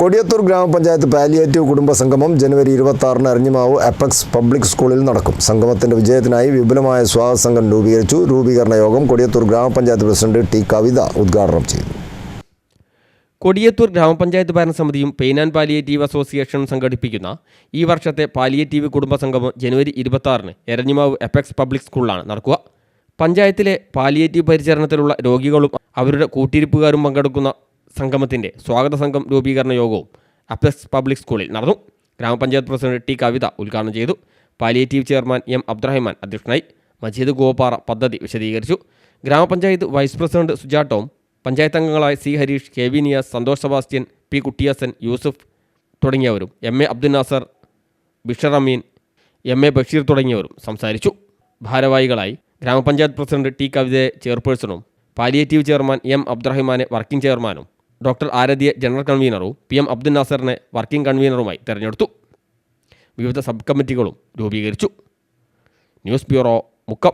കൊടിയത്തൂർ ഗ്രാമപഞ്ചായത്ത് പാലിയേറ്റീവ് കുടുംബ സംഗമം ജനുവരി ഇരുപത്തി ആറിന് അരിഞ്ഞിമാവ് അപ്പക്സ് പബ്ലിക് സ്കൂളിൽ നടക്കും. സംഗമത്തിന്റെ വിജയത്തിനായി വിപുലമായ സ്വാഗത സംഘം രൂപീകരിച്ചു. രൂപീകരണ യോഗം കൊടിയത്തൂർ ഗ്രാമപഞ്ചായത്ത് പ്രസിഡന്റ് ടി കവിത ഉദ്ഘാടനം ചെയ്തു. കൊടിയത്തൂർ ഗ്രാമപഞ്ചായത്ത് ഭരണസമിതിയും പെയിൻ ആൻഡ് പാലിയേറ്റീവ് അസോസിയേഷൻ സംഘടിപ്പിക്കുന്ന ഈ വർഷത്തെ പാലിയേറ്റീവ് കുടുംബസംഗമം ജനുവരി ഇരുപത്തി ആറിന് എരഞ്ഞിമാവ് എപ്പക്സ് പബ്ലിക് സ്കൂളിലാണ് നടക്കുക. പഞ്ചായത്തിലെ പാലിയേറ്റീവ് പരിചരണത്തിലുള്ള രോഗികളും അവരുടെ കൂട്ടിരിപ്പുകാരും പങ്കെടുക്കുന്ന സംഗമത്തിന്റെ സ്വാഗത സംഘം രൂപീകരണ യോഗവും അപ്ലസ് പബ്ലിക് സ്കൂളിൽ നടന്നു. ഗ്രാമപഞ്ചായത്ത് പ്രസിഡന്റ് ടി കവിത ഉദ്ഘാടനം ചെയ്തു. പാലിയേറ്റീവ് ചെയർമാൻ എം അബ്ദുറഹിമാൻ അധ്യക്ഷനായി മജീദ് ഗോപാറ പദ്ധതി വിശദീകരിച്ചു. ഗ്രാമപഞ്ചായത്ത് വൈസ് പ്രസിഡന്റ് സുജാട്ടോം പഞ്ചായത്ത് അംഗങ്ങളായ C Harish K V Niyas Santhosh Sebastian P കുട്ടിയാസൻ Yusuf തുടങ്ങിയവരും M A Abdul Nasar Bishar Ameen M A Basheer തുടങ്ങിയവരും സംസാരിച്ചു. ഭാരവാഹികളായി ഗ്രാമപഞ്ചായത്ത് പ്രസിഡന്റ് ടി കവിതയെ ചെയർപേഴ്സണും പാലിയേറ്റീവ് ചെയർമാൻ എം അബ്ദുറഹിമാനെ വർക്കിംഗ് ചെയർമാനും ഡോക്ടർ ആരതിയെ ജനറൽ കൺവീനറും പി എം അബ്ദുൽ നാസറിനെ വർക്കിംഗ് കൺവീനറുമായി തെരഞ്ഞെടുത്തു. വിവിധ സബ് കമ്മിറ്റികളും രൂപീകരിച്ചു. News bureau Mukkam.